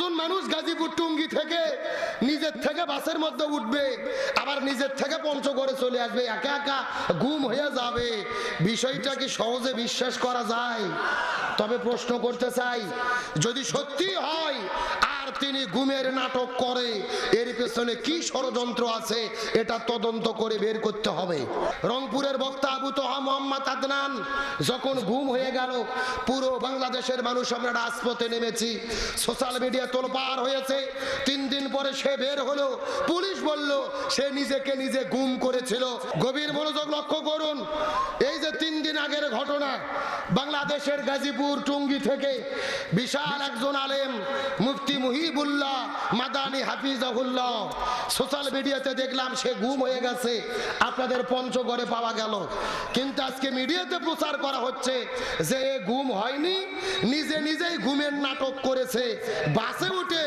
একজন মানুষ গাজীপুর টুঙ্গি থেকে নিজের থেকে বাসের মধ্যে উঠবে, আবার নিজের থেকে পঞ্চগড়ে চলে আসবে, একা একা গুম হয়ে যাবে। বিষয়টা কি সহজে বিশ্বাস করা যায়? তবে প্রশ্ন করতে চাই, যদি সত্যি হয় তিনি গুমের নাটক করে। এর পেছনে কি ষড়যন্ত্র আছে, এটা তদন্ত করে বের করতে হবে। রংপুরের বক্তা আবু তোহা মোহাম্মদ আদনান, যখন গুম হয়ে গেল, পুরো বাংলাদেশের মানুষ আমরা রাজপথে নেমেছি। সোশ্যাল মিডিয়া তোলপার হয়েছে। তিন দিন পরে সে বের হলো। পুলিশ বলল, সে নিজেকে নিজে গুম করেছিল। গভীর মনোযোগ লক্ষ্য করুন। এই যে তিন দিন আগের ঘটনা, বাংলাদেশের গাজীপুর টুঙ্গি থেকে বিশাল একজন আলেম, মুফতি মুহিবুল্লাহ মাদানি হাফিজাহুল্লাহ। সোশ্যাল মিডিয়াতে দেখলাম সে গুম হয়ে গেছে। আপনাদের পঞ্চগড়ে পাওয়া গেল। কিন্তু আজকে মিডিয়াতে প্রচার করা হচ্ছে যে এ গুম হয়নি, নিজে নিজেই ঘুমের নাটক করেছে। বাসে উঠে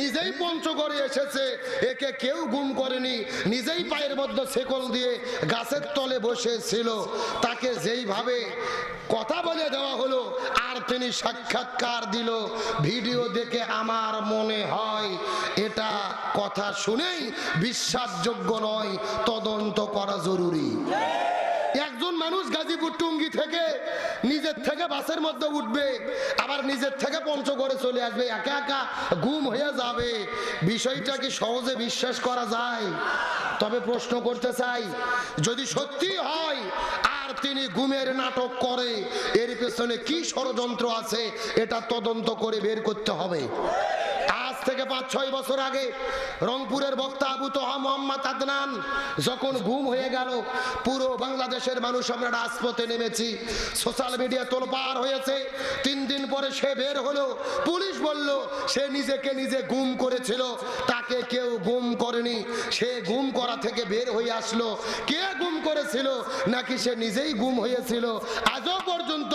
নিজেই পঞ্চগড়ে এসেছে। একে কেউ গুম করেনি, নিজেই পায়ের মধ্যে শেকল দিয়ে গাছের তলে বসেছিল। তাকে যেইভাবে কথা বলে দেওয়া হলো, আর তিনি সাক্ষাৎকার দিল। ভিডিও দেখে আমার মনে হয়, এটা কথা শুনেই বিশ্বাসযোগ্য নয়, তদন্ত করা জরুরি। একজন মানুষ গাজীপুর টুঙ্গি থেকে নিজের থেকে বাসের মধ্যে উঠবে, আবার নিজের থেকে পঞ্চগড়ে চলে আসবে, একা একা গুম হয়ে যাবে। বিষয়টা কি সহজে বিশ্বাস করা যায়? তবে প্রশ্ন করতে চাই, যদি সত্যি হয়, আর তিনি গুমের নাটক করে, এর পেছনে কি ষড়যন্ত্র আছে, এটা তদন্ত করে বের করতে হবে। থেকে পাঁচ, ছয় বছর আগে রংপুরের বক্তা আবু তোহা মোহাম্মদ আদনান যখন গুম হয়ে গেল, পুরো বাংলাদেশের মানুষ আমরা রাজপথে নেমেছি, সোশ্যাল মিডিয়া তোলপার হয়েছে। তিন দিন পরে সে বের হলো, পুলিশ বলল, সে নিজেকে নিজে গুম করেছিল, তাকে কেউ গুম করেনি। সে গুম করা থেকে বের হয়ে আসলো। কে গুম করেছিল? নাকি সে নিজেই গুম হয়েছিল? আজও পর্যন্ত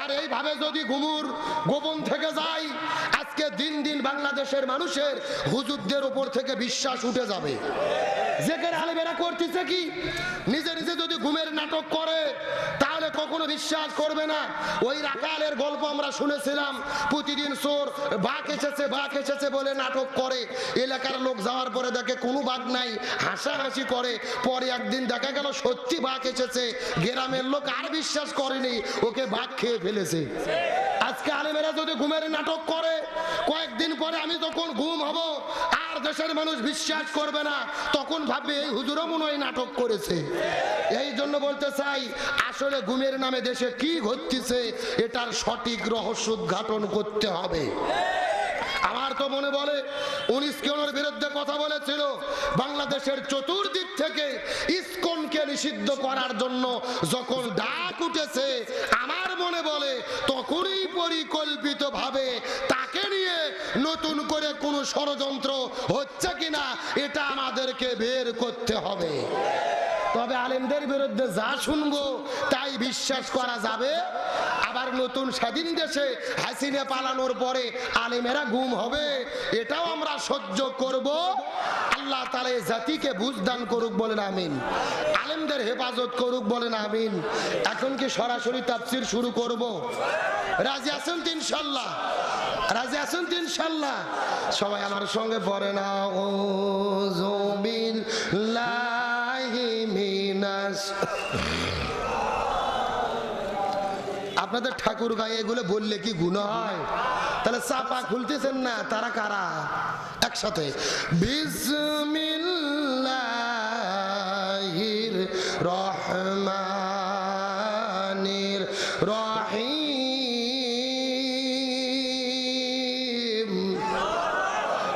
আর এইভাবে যদি ঘুমুর গোপন থেকে যায়, আজকে দিন দিন বাংলাদেশের মানুষের হুজুরদের উপর থেকে বিশ্বাস উঠে যাবে। যেখানে আলেমেরা করতেছে কি? নিজে নিজে যদি ঘুমের নাটক করে কখনো বিশ্বাস করবে না। ওই রাকালের গল্প আমরা শুনেছিলাম। প্রতিদিন চোর বাঘ এসেছে বাঘ এসেছে বলে নাটক করে। এলাকার লোক যাওয়ার পরে দেখে কোনো বাঘ নাই, হাসাহাসি করে। পরে একদিন দেখা গেল সত্যি বাঘ এসেছে। গ্রামের লোক আর বিশ্বাস করেনি, ওকে বাঘ খেয়ে ফেলেছে। আলেমেরা যদি ঘুমের নাটক করে, কয়েকদিন পরে আমি তখন ঘুম হব, আর দেশের মানুষ বিশ্বাস করবে না। তখন ভাববে, এই হুজুরও মনে হয় নাটক করেছে। এই জন্য বলতে চাই, আসলে ঘুমের নামে দেশে কি ঘটতেছে, এটার সঠিক রহস্য উদ্ঘাটন করতে হবে। আমার তো মনে বলে উনিশ বিরুদ্ধে কথা বলেছিল, বাংলাদেশের চতুর্দিক থেকে ইসকনকে নিষিদ্ধ করার জন্য যখন ডাক উঠেছে, আমার মনে বলে তখনই পরিকল্পিত ভাবে তাকে নিয়ে নতুন করে কোনো ষড়যন্ত্র হচ্ছে কিনা, এটা আমাদেরকে বের করতে হবে। তবে আলেমদের বিরুদ্ধে যা শুনব, তাই বিশ্বাস করা যাবে। আবার নতুন স্বাধীন দেশে হাসিনে পালানোর পরে আলেমেরা গুম হবে, এটাও আমরা সহ্য করব। আল্লাহ তালা জাতিকে বুঝদান করুক বলেন, আমিন। আলেমদের হেফাজত করুক বলেন, আমিন। এখন কি সরাসরি তাফসির শুরু করব? রাজি আছেন তো ইনশাল্লাহ রাজি আছেন তো ইনশাল্লাহ সবাই আমার সঙ্গে পড়ে না। ও জমিন মিনাস আপনাদের ঠাকুর গায়ে এগুলো বললে কি গুণ হয়? তাহলে চাপা খুলতেছেন না, তারা কারা? একসাথে। বিসমিল্লাহির রহমানির রহিম।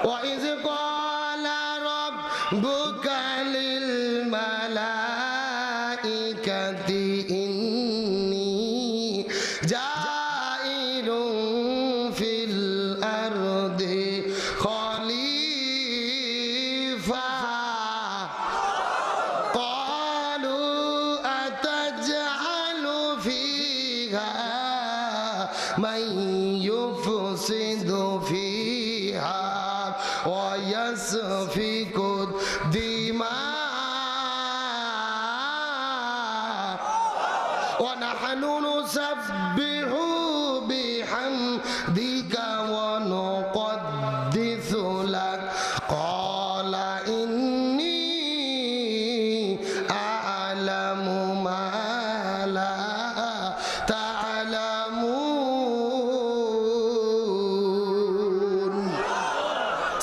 ওয়াইজ কলা রব من يفسد فيها ويسفك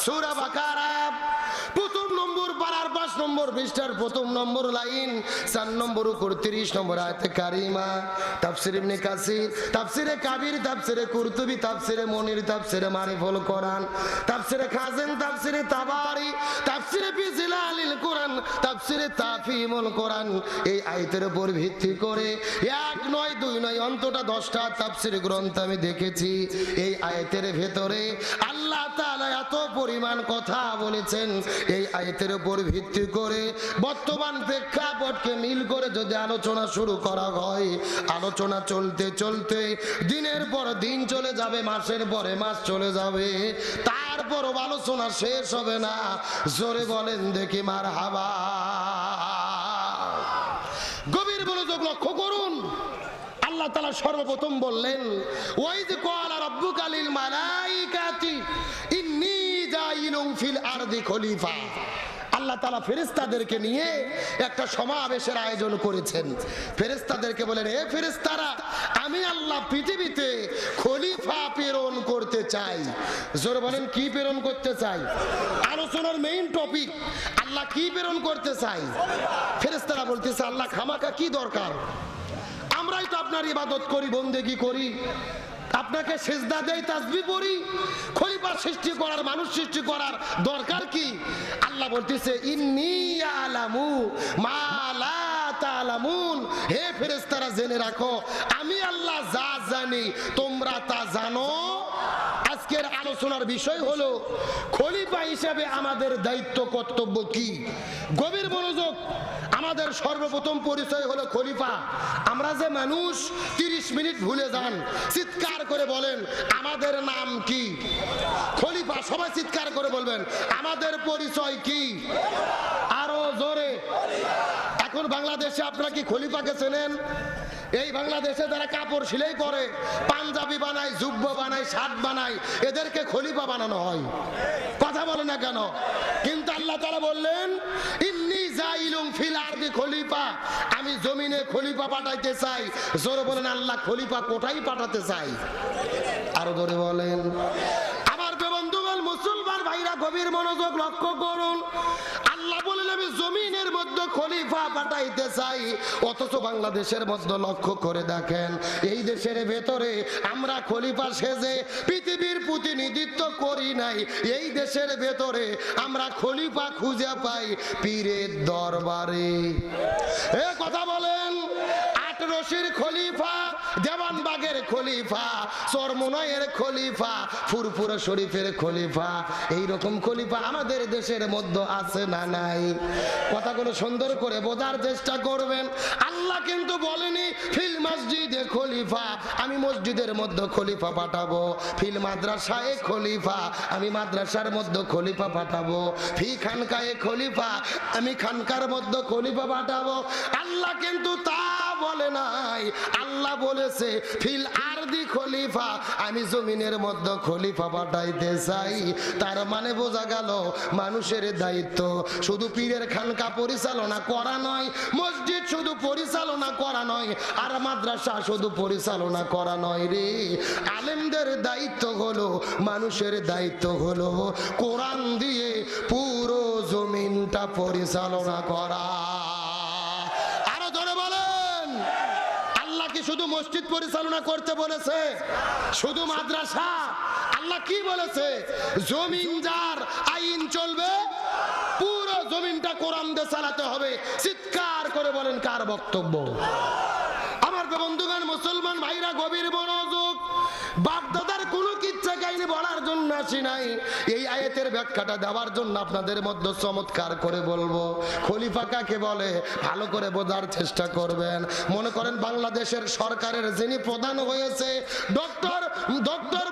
সূরা বাকারা। প্রথম নম্বর পারার পাঁচ নম্বর পৃষ্ঠার প্রথম নম্বর লাইন, চার নম্বর নম্বর আয়তে কারিমা। কাসির কাবির মনির খাজেন তাবারি জিলালিল কোরআন কোরআন। এই আয়াতের উপর ভিত্তি করে এক নয়, দুই নয়, অন্তটা দশটা তাফসির গ্রন্থ আমি দেখেছি। এই আয়তের ভেতরে আল্লাহ তাআলা এত পরিমাণ কথা বলেছেন। এই আয়াতের উপর ভিত্তি করে বর্তমান প্রেক্ষাপটকে মিল করে যদি আলোচনা শুরু করা হয়, আলোচনা চলতে চলতে দিনের পর দিন চলে যাবে, মাসের পরে মাস চলে যাবে, তারপরও আলোচনা শেষ হবে না। জোরে বলেন দেখি মার হাবা গভীর মনোযোগ লক্ষ্য করুন। আল্লাহ তালা সর্বপ্রথম বললেন ওই যে কোয়ালা রব্বু কালিল মালাইকাতি খলিফা। আল্লাহ তালা ফেরেস্তাদেরকে নিয়ে একটা সমাবেশের আয়োজন করেছেন। ফেরেস্তাদেরকে বলেন, এ ফেরেস্তারা আমি আল্লাহ পৃথিবীতে খলিফা প্রেরণ করতে চাই। জোরে বলেন, কি প্রেরণ করতে চাই? আলোচনার মেইন টপিক আল্লাহ কি প্রেরণ করতে চাই? ফেরেস্তারা বলতেছে, আল্লাহ খামাকা কি দরকার? আমরাই তো আপনার ইবাদত করি, বন্দেগি করি। আপনাকে সেজদা দেয় তাজবি পড়ি। খলিফা সৃষ্টি করার, মানুষ সৃষ্টি করার দরকার কি? আল্লাহ বলতেছে, ইন্নি আলামু মা লা তালামুন। হে ফেরেশতারা, জেনে রাখো, আমি আল্লাহ যা জানি, তোমরা তা জানো। আজকের আলোচনার বিষয় হলো, খলিফা হিসাবে আমাদের দায়িত্ব, কর্তব্য কি? গভীর মনোযোগ আমাদের সর্বপ্রথম পরিচয় হলো খলিফা। আমরা যে মানুষ, তিরিশ মিনিট ভুলে যান। চিৎকার করে বলেন, আমাদের নাম কি? খলিফা সবাই চিৎকার করে বলবেন, আমাদের পরিচয় কি? আরও জোরে। এখন বাংলাদেশে আপনারা কি খলিফাকে চেনেন? এই বাংলাদেশে যারা কাপড় সেলাই করে, পাঞ্জাবি বানায়, জুব্ব বানায়, শার্ট বানায়, এদেরকে খলিফা বানানো হয়। কথা বলে না কেন? কিন্তু আল্লাহ তারা বললেন আরদি খলিফা, আমি জমিনে খলিফা পাঠাইতে চাই। জোরে বলেন, আল্লাহ খলিফা কোথায় পাঠাতে চাই? আরও ধরে বলেন। ভাইরা গভীর মনোযোগ লক্ষ্য করুন। আল্লাহ বলেন আমি জমিনের মধ্যে খলিফা পাঠাইতে চাই। অথচ বাংলাদেশের মধ্যে লক্ষ্য করে দেখেন, এই দেশের ভেতরে আমরা খলিফা সেজে পৃথিবীর প্রতিনিধিত্ব করি নাই। এই দেশের ভেতরে আমরা খলিফা খুঁজে পাই পীরের দরবারে। এ কথা বলেন, আট রশির খলিফা দেওয়ানবাগের খলিফা চরমনয়ের খলিফা, ফুরফুরা শরীফের খলিফা। এই রকম খলিফা আমাদের দেশের মধ্যে আছে না নাই? কথাগুলো সুন্দর করে বোঝার চেষ্টা করবেন। আল্লাহ কিন্তু বলেনি, ফিল মসজিদে খলিফা, আমি মসজিদের মধ্যে খলিফা পাঠাবো। ফিল মাদ্রাসায় খলিফা, আমি মাদ্রাসার মধ্যে খলিফা পাঠাবো। ফি খানকায় খলিফা, আমি খানকার মধ্যে খলিফা পাঠাবো। আল্লাহ কিন্তু তা বলে নাই। আল্লাহ বলেছে, ফিল আরদি খলিফা, আমি জমিনের মধ্যে খলিফা পাঠাইতে চাই। তার মানে বোঝা গেল, মানুষের দায়িত্ব শুধু পীরের খানকা পরিচালনা করা নয়, মসজিদ শুধু পরিচালনা করা নয়, আর মাদ্রাসা শুধু পরিচালনা করা নয় রে। আলেমদের দায়িত্ব হলো, মানুষের দায়িত্ব হলো কোরআন দিয়ে পুরো জমিনটা পরিচালনা করা আরও ধরে বলেন আল্লাহ কি শুধু মসজিদ পরিচালনা করতে বলেছে, শুধু মাদ্রাসা। আল্লাহ কি বলেছে? জমিন যার আইন চলবে, পুরো জমিনটা কোরআন দিয়ে চালাতে হবে। চিৎকার করে বলেন, কার বক্তব্য? আমার বন্ধুগণ, মুসলমান ভাইরা, গভীর মনোযোগ। বাপদাদার কোনো কিছু কিচ্ছা কাহিনী বলার জন্য আসি নাই। এই আয়াতের ব্যাখ্যাটা দেওয়ার জন্য আপনাদের মধ্যে চমৎকার করে বলব। খলিফা কাকে বলে? ভালো করে বোঝার চেষ্টা করবেন। মনে করেন বাংলাদেশের সরকারের যিনি প্রধান হয়েছে, ডক্টর ডক্টর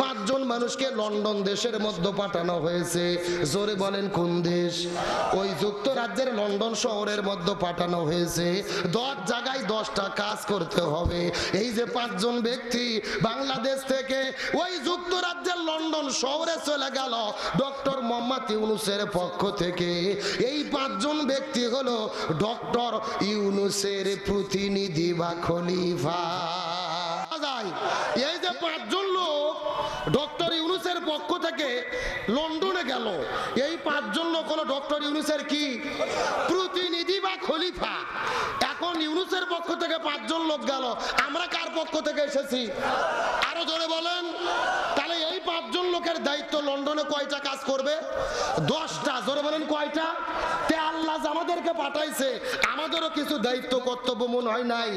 পাঁচজন মানুষকে লন্ডন দেশের মধ্যে পাঠানো হয়েছে। জোরে বলেন যুক্তরাজ্যের লন্ডন শহরের মধ্যে পাঠানো হয়েছে। দশ জায়গায় দশটা কাজ করতে হবে। এই যে পাঁচজন ব্যক্তি বাংলাদেশ থেকে ওই যুক্তরাজ্যের লন্ডন শহরে চলে গেল ডক্টর মোহাম্মদ ইউনুসের পক্ষ থেকে। এই পাঁচজন ব্যক্তি হলো ডক্টর ইউনুসের প্রতিনিধি বা খলিফা। এই যে পাঁচজন লোক, ডক্টর ইউনুসের পক্ষ থেকে লন্ডনে গেল। এই পাঁচজন লোক হলো ডক্টর ইউনুসের কি? প্রতিনিধি বা খলিফা। এখন ইউনুসের পক্ষ থেকে পাঁচজন লোক গেল। আমরা কার পক্ষ থেকে এসেছি? আরও জোরে বলেন। তাহলে এই পাঁচজন লোকের দায়িত্ব লন্ডনে কয়টা কাজ করবে? দশটা। জোরে বলেন কয়টা? তে আল্লাহ আমাদেরকে পাঠাইছে। আমাদেরও কিছু দায়িত্ব কর্তব্য মনে হয় নাই।